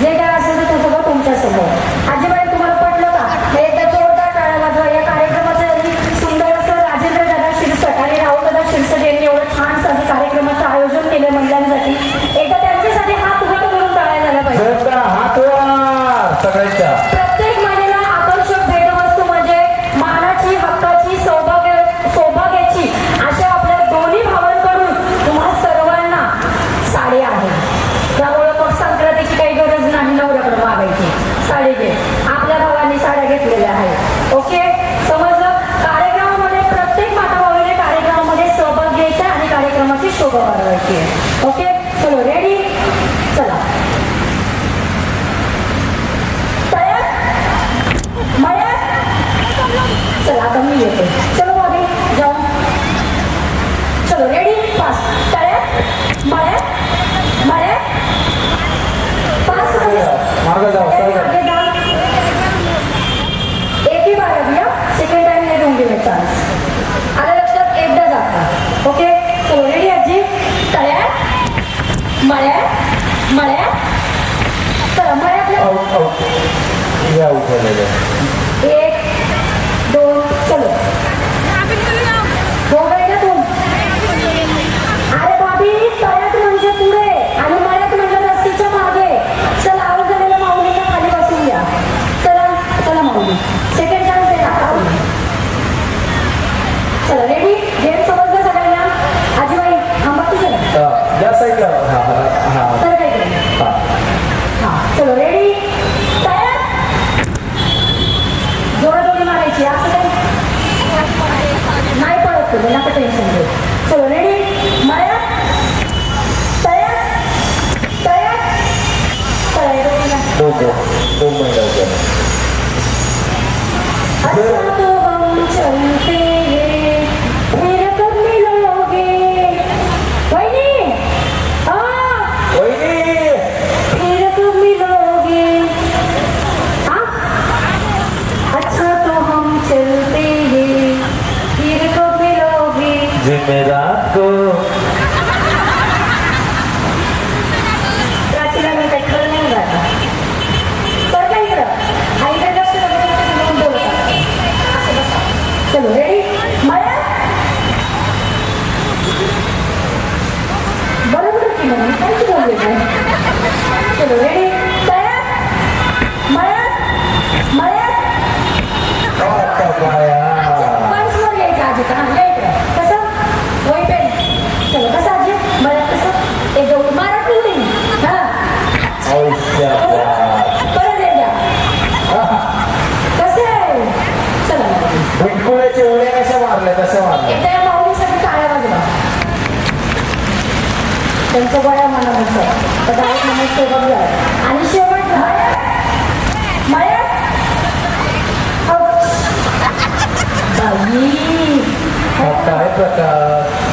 जे काय असेल ते त्याचं तुमच्यासमोर. मार्ग जाओ एकही बार सेकंड टाइम नाही डोंट गिव्ह चान्स आता लक्षात एकदा जाता. ओके ऑलरेडी आजी तळ्या मळ्या मळ्या. तर मळ्यातल्या जाऊ चला रेडी जेंट्स समजलं सगळ्यांना आजीबाई थांबा की चला या साईडला हा हा हा तर काय करू? हा हा चलो रेडी तयार जोराजोरी मारायची असं काय नाही पळत तुम्ही नका टेन्शन घेऊ चलो रेडी मारा तयार तयार तयार दोघं दोन महिला होत्या. असतो चलते मेरा त्यांचं वया म्हणायचं तर डायरेक्ट म्हणून सोबत आणि शेवट काय प्रकार.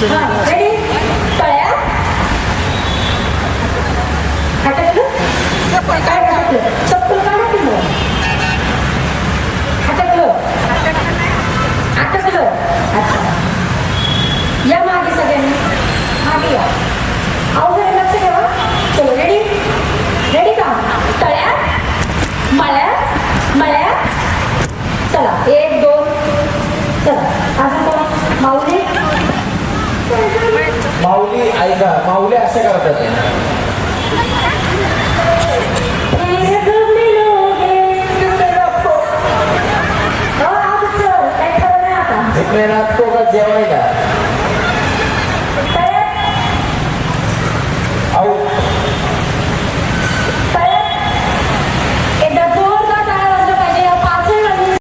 पाचशे मीटर ऐका माऊली असे करतात तो. का जेवायला.